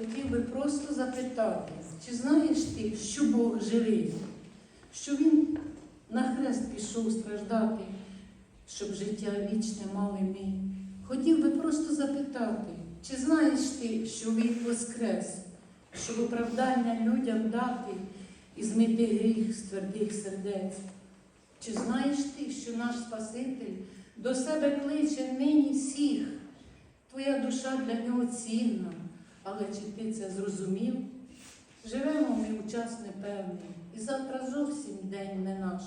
Хотів би просто запитати, чи знаєш ти, що Бог живий, що Він на хрест пішов страждати, щоб життя вічне мали ми. Хотів би просто запитати, чи знаєш ти, що Він воскрес, щоб оправдання людям дати і змити гріх з твердих сердець? Чи знаєш ти, що наш Спаситель до себе кличе нині всіх? Твоя душа для нього цінна, але чи ти це зрозумів? Живемо ми у час непевний, і завтра зовсім день не наш.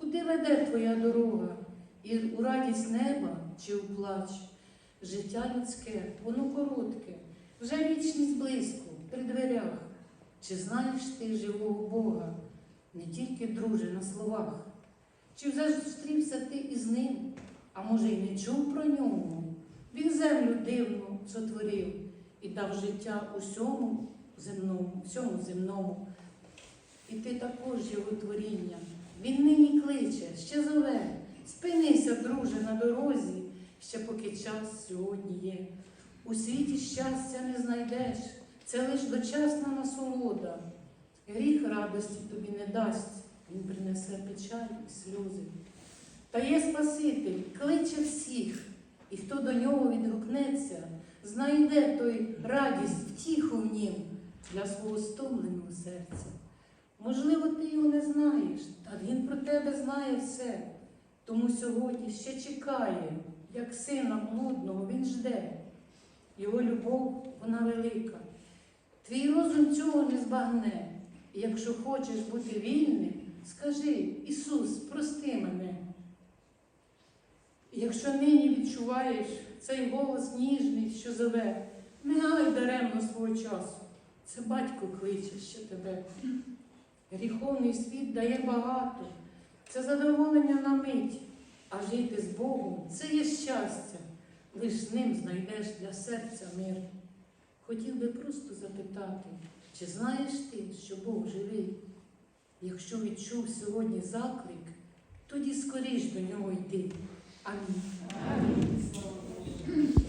Куди веде твоя дорога? І у радість неба чи у плач? Життя людське, воно коротке, вже вічність близько, при дверях. Чи знаєш ти живого Бога, не тільки друже на словах? Чи вже зустрівся ти із ним, а може й не чув про нього? Він землю дивну сотворив і дав життя усьому земному, всьому земному. І ти також його творіння. Він нині кличе, ще зове. Спинися, друже, на дорозі, ще поки час сьогодні є. У світі щастя не знайдеш, це лиш дочасна насолода. Гріх радості тобі не дасть, він принесе печаль і сльози. Та є Спаситель, кличе всіх, і хто до нього відгукнеться, знайде той радість, втіху в нім для свого стомленого серця. Можливо, ти його не знаєш, та він про тебе знає все. Тому сьогодні ще чекає, як сина блудного, він жде. Його любов, вона велика. Твій розум цього не збагне. І якщо хочеш бути вільним, скажи, Ісус, прости мене. І Якщо нині відчуваєш цей голос ніжний, що зове, гай даремно свого часу. Це батько кличе ще тебе. Гріховний світ дає багато, це задоволення на мить, а жити з Богом це є щастя. Лиш з ним знайдеш для серця мир. Хотів би просто запитати, чи знаєш ти, що Бог живий? Якщо відчув сьогодні заклик, тоді скоріш до нього йди. Амінь. Амінь.